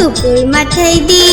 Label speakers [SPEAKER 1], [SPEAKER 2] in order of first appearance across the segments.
[SPEAKER 1] টুকুর মাথায় দে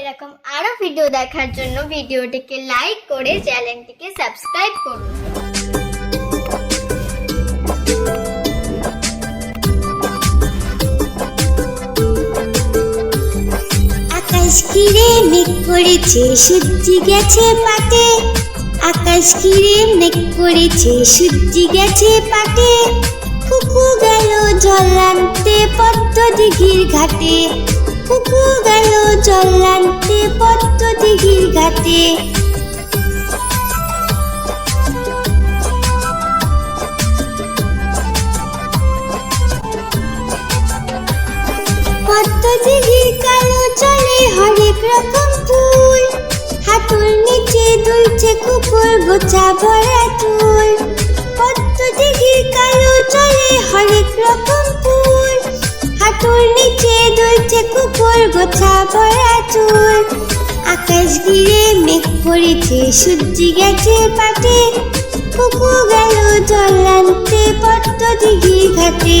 [SPEAKER 2] এরকম আরও ভিডিও দেখার জন্য ভিডিওটিকে লাইক করে চ্যানেলটিকে সাবস্ক্রাইব করুন।
[SPEAKER 1] আকাশ ঘিরে মেঘ করেছে সূর্যি গেছে পাটে। আকাশ ঘিরে মেঘ করেছে সূর্যি গেছে পাটে। কুকু গেল জল আনতে পদ্ম দিঘির ঘাটে। কুকু গেল জল আনতে পদ্ম দিঘির ঘাটে। পদ্ম দিঘির কালো চলে হরেক রকম ফুল। হাতুর নিচে দুলছে কুকুর গোছা ভরা চুল। দিঘির কালো চলে হরেক রকম ফুল। হাতুর নিচে দুলছে কুকুর, গোছা ভরা চুল। আকাশ ঘিরে মেঘ পড়েছে সূর্যি গেছে পাটে কুকু গেল জল আনতে পট্ট দিঘির ঘাটে।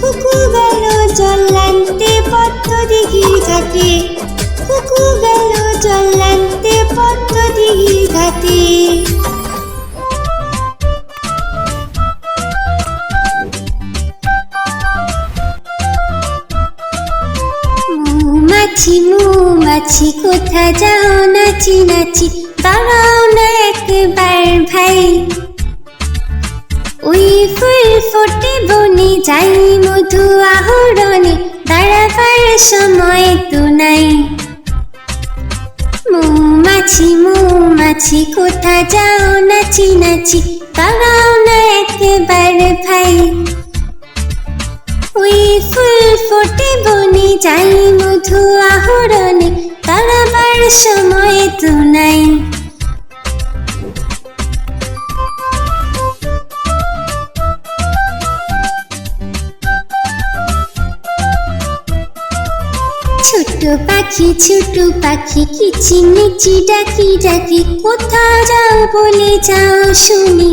[SPEAKER 1] কুকু গেল জল আনতে পদ্ম দিঘির ঘাটে কুকু গেল জল আনতে পদ্ম দিঘির ঘাটে মৌমাছি মৌমাছি কোথা যাও নাচি নাচি দাঁড়াও মধু আহরণে, দাঁড়াবার সময় তো নাই। মৌমাছি মৌমাছি, কোথা যাও নাচি নাচি, দাঁড়াও না একেবারে ভাই। ওই ফুল ফোটে বনে, যাই মধু আহরণে ছোট পাখি কিচিমিচি ডাকি ডাকি কোথাও যাও বলে যাও শুনি।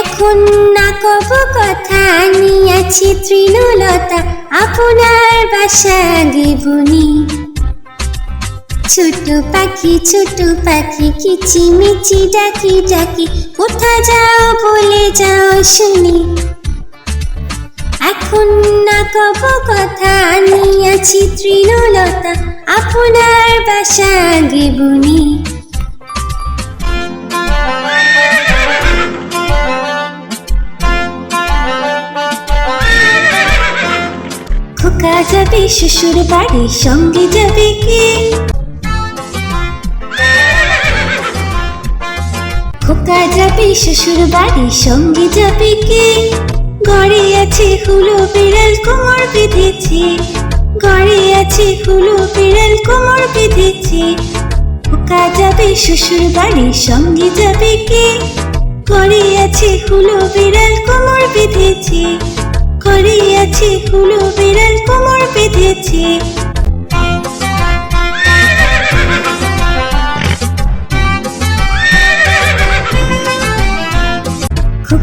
[SPEAKER 1] এখন না কব কথা আনিয়াছি তৃণলতা, আপনার বাসা গিবনি ছোট পাখি ছোট পাখি কিচিমিচি ডাকি ডাকি কোথা যাও বলে যাও শুনি। কব কথা নিয়াছি তৃণলতা আপনার বাসা গেবুনি খোকা যাবে, শ্বশুর বাড়ি সঙ্গে যাবে কে? খোকা যাবে, শ্বশুর বাড়ি সঙ্গে যাবে কে? ঘরে আছে হুলো বিড়াল কোমর বেঁধেছে। ঘরে আছে হুলো বিড়াল কোমর বেঁধেছে। খোকা যাবে শ্বশুর বাড়ি সঙ্গে যাবে কে? ঘরে আছে হুলো বিড়াল কোমর বেঁধেছে। ঘরে আছে হুলো বিড়াল কোমর বেঁধেছে।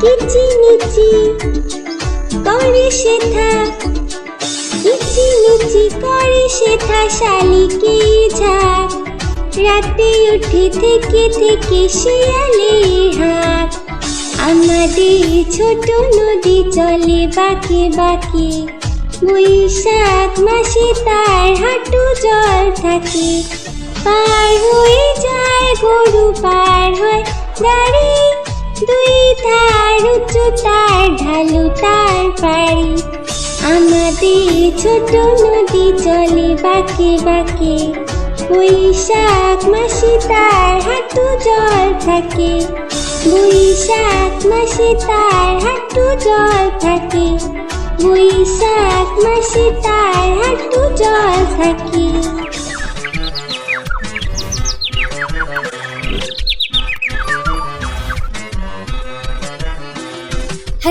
[SPEAKER 1] কিচি মিচি করে শেথা কিচি মিচি করে শেথা শালিকে ঝাঁক। রাতে উঠে থেকে থেকে শিয়ালে হাঁক। আমাদের ছোট নদী চলে বাকি বাকি। বৈশাখ মাসে তার হাঁটু জল থাকে। পার হয়ে যায় গরু পার হয় গাড়ি দুই ধার উঁচু তার ঢালু তার পারি আমাদের ছোট নদী চলে বাকি বাকি। বৈশাখ মাসে তার হাঁটু জল থাকে। বৈশাখ মাসে তার হাঁটু জল থাকে। বৈশাখ মাসে তার হাঁটু জল থাকে।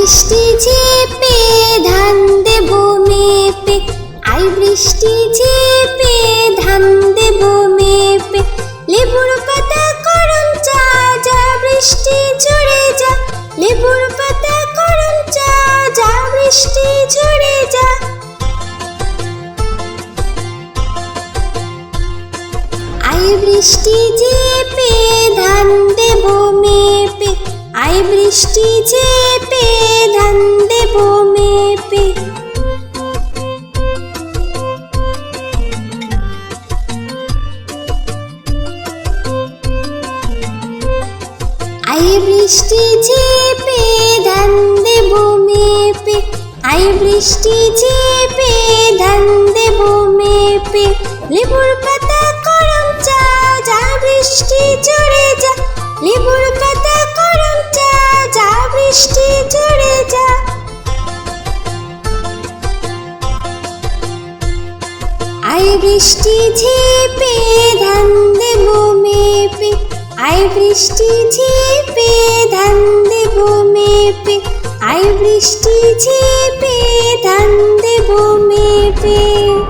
[SPEAKER 1] বৃষ্টি ঝেপে ধান দেব মেপে। আই বৃষ্টি ঝেপে ধান দেব মেপে। লেবুর পাতা করম চা যা বৃষ্টি ঝরে যা। বৃষ্টি ঝেপে ধান দেব মেপে। আই বৃষ্টি ঝেপে ধান দেব মেপে। আই বৃষ্টি ঝেপে ধান দেব মেপে। লেবুর পাতা করম চা, যা বৃষ্টি ঝরে যা। লেবুর পাতা বৃষ্টি ঝরে যা। আই বৃষ্টি ঝেপে, ধান দেব মেপে। আই বৃষ্টি ঝেপে, ধান দেব মেপে। আই বৃষ্টি ঝেপে, ধান দেব মেপে।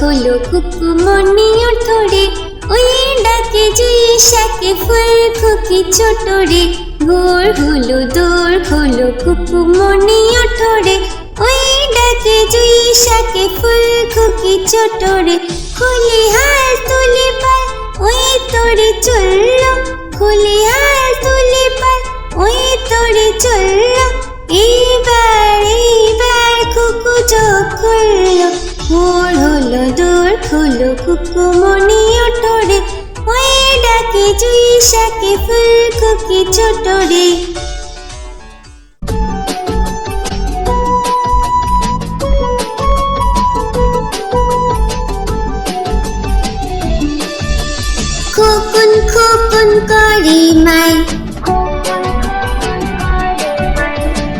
[SPEAKER 1] হলো কুকুমনি ধরে ওই ডাকে জুই শাকে ফুল খুকি ছোট রে ভোর হলো, দূর হলো কুকুমনি ধরে ওই ডাকে জুই শাকে ফুল খুকি ছোট রে খুলি হাল তুলে পাল, ওই তোরে চলল। খুলি হাল তুলে পাল, ওই তোরে চলল। এইবার এইবার কুকু চোখ খুললো। হলো দূর হলো কুকু মনি ওঠরে ওই ডাকে জুই শাকে, ফুল খুকি ছোট রে খোকন খোকন করি মাই।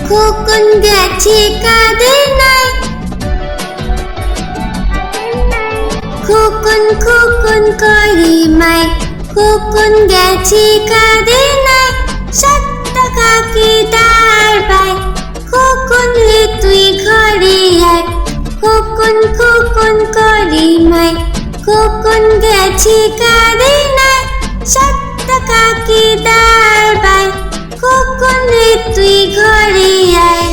[SPEAKER 1] খোকন গেছে কাদের খোকন করি মাই খোকন গেছে কাদের নাই সাত টাকাকে দাঁড় পাই খোকন রে তুই ঘরে আয় খোকন খোকন করি মাই খোকন গেছে কাদের নাই সাত টাকাকে দাঁড় পাই খোকন রে তুই ঘরে আয়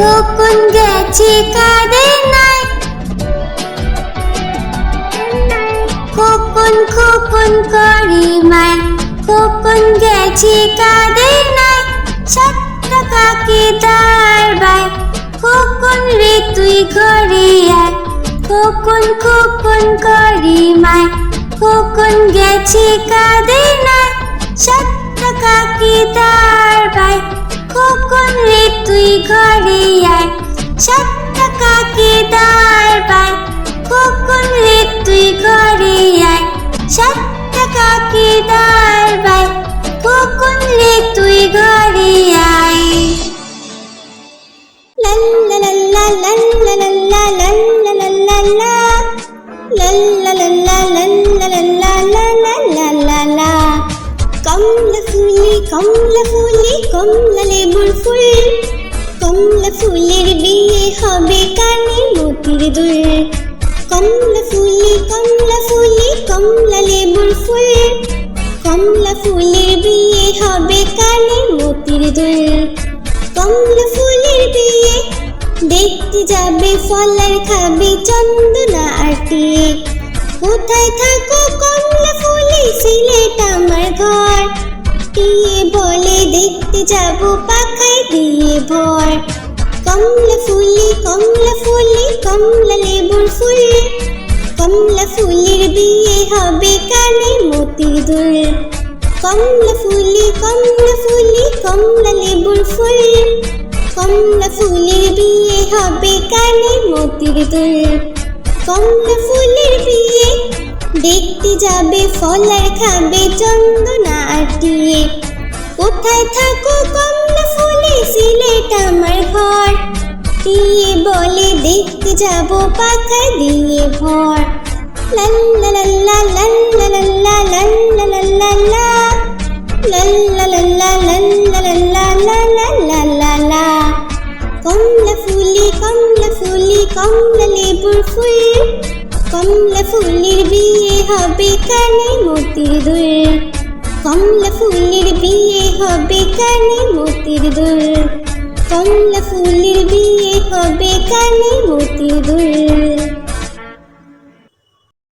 [SPEAKER 1] খোকন গেছে কাদের নাই? খোকন খোকন করে মাই? খোকন গেছে কাদের নাই? সাত টাকাকে দাঁড়াই খোকন রে তুই ঘরে আয়? খোকন খোকন করি মাই? খোকন গেছে কাদের নাই? সাত টাকাকে দাঁড়াই খোকন রে তুই ঘরে আয় সাত টাকাকে দাঁড়াই খোকন রে তুই ঘরে আয় সাত টাকাকে দাঁড়াই খোকন রে তুই ঘরে আয় la La la la la la la কমলা ফুলের বিয়ে হবে কানে মতির দুল। কমলা ফুলি কমলা ফুলি, কমলা লেবুর ফুল। কমলা ফুলের বিয়ে হবে কানে মতির দুল। কমলা ফুলের বিয়ে, দেখতে যাবে, ফলার খাবে চন্দনা আটিয়ে কোথায় থাকো কমলা ফুলি, সিলেট আমার ঘর। টিয়ে বলে দেখতে যাব পাখায় দিয়ে কমলা লেবুর ফুল, কমলা ফুলের বিয়ে হবে কানে মতির দুল। কমলা ফুলি কমলা ফুলি, কমলা লেবুর ফুল, কমলা ফুলের বিয়ে হবে কানে মতির দুল। কমলা ফুলের বিয়ে দেখতে যাবে ফলার খাবে চন্দনা আটিয়ে কোথায় থাকো কমলা ফুলে, সিলেট আমার ঘর। দিয়ে বলে দেখতে যাব পাখা দিয়ে ভর কমলা ফুলি কমলা ফুলি কমলা লেবুর ফুল কমলা ফুলের বিয়ে হবে কানে মতির দুল কমলা ফুলের বিয়ে হবে কানে মতির দুল কমলা ফুলের বিয়ে কবে কালে মতি দুল